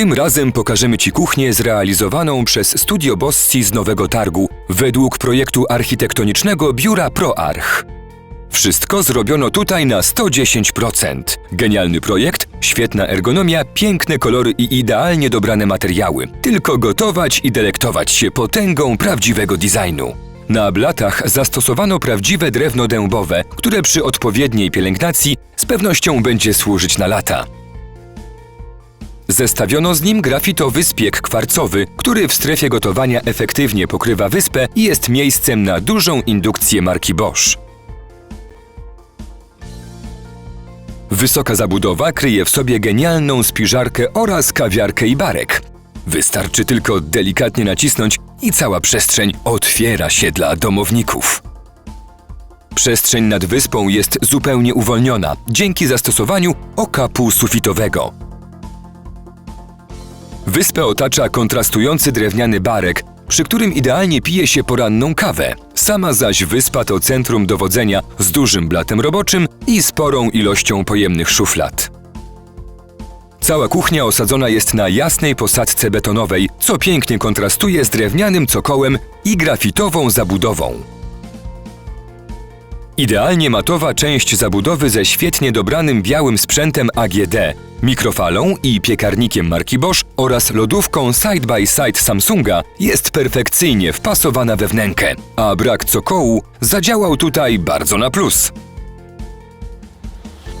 Tym razem pokażemy Ci kuchnię zrealizowaną przez Studio Bossi z Nowego Targu według projektu architektonicznego biura ProArch. Wszystko zrobiono tutaj na 110%. Genialny projekt, świetna ergonomia, piękne kolory i idealnie dobrane materiały. Tylko gotować i delektować się potęgą prawdziwego designu. Na blatach zastosowano prawdziwe drewno dębowe, które przy odpowiedniej pielęgnacji z pewnością będzie służyć na lata. Zestawiono z nim grafitowy spiek kwarcowy, który w strefie gotowania efektywnie pokrywa wyspę i jest miejscem na dużą indukcję marki Bosch. Wysoka zabudowa kryje w sobie genialną spiżarkę oraz kawiarkę i barek. Wystarczy tylko delikatnie nacisnąć i cała przestrzeń otwiera się dla domowników. Przestrzeń nad wyspą jest zupełnie uwolniona dzięki zastosowaniu oka półsufitowego. Wyspę otacza kontrastujący drewniany barek, przy którym idealnie pije się poranną kawę. Sama zaś wyspa to centrum dowodzenia z dużym blatem roboczym i sporą ilością pojemnych szuflad. Cała kuchnia osadzona jest na jasnej posadce betonowej, co pięknie kontrastuje z drewnianym cokołem i grafitową zabudową. Idealnie matowa część zabudowy ze świetnie dobranym białym sprzętem AGD, mikrofalą i piekarnikiem marki Bosch oraz lodówką side by side Samsunga jest perfekcyjnie wpasowana we wnękę, a brak cokołu zadziałał tutaj bardzo na plus.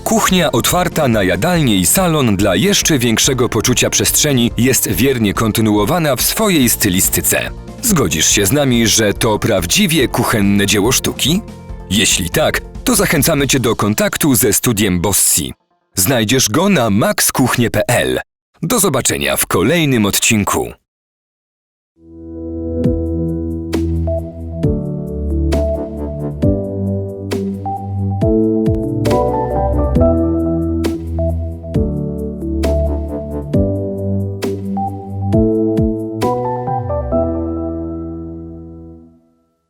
Kuchnia otwarta na jadalnię i salon dla jeszcze większego poczucia przestrzeni jest wiernie kontynuowana w swojej stylistyce. Zgodzisz się z nami, że to prawdziwie kuchenne dzieło sztuki? Jeśli tak, to zachęcamy Cię do kontaktu ze studiem Bossi. Znajdziesz go na maxkuchnie.pl. Do zobaczenia w kolejnym odcinku.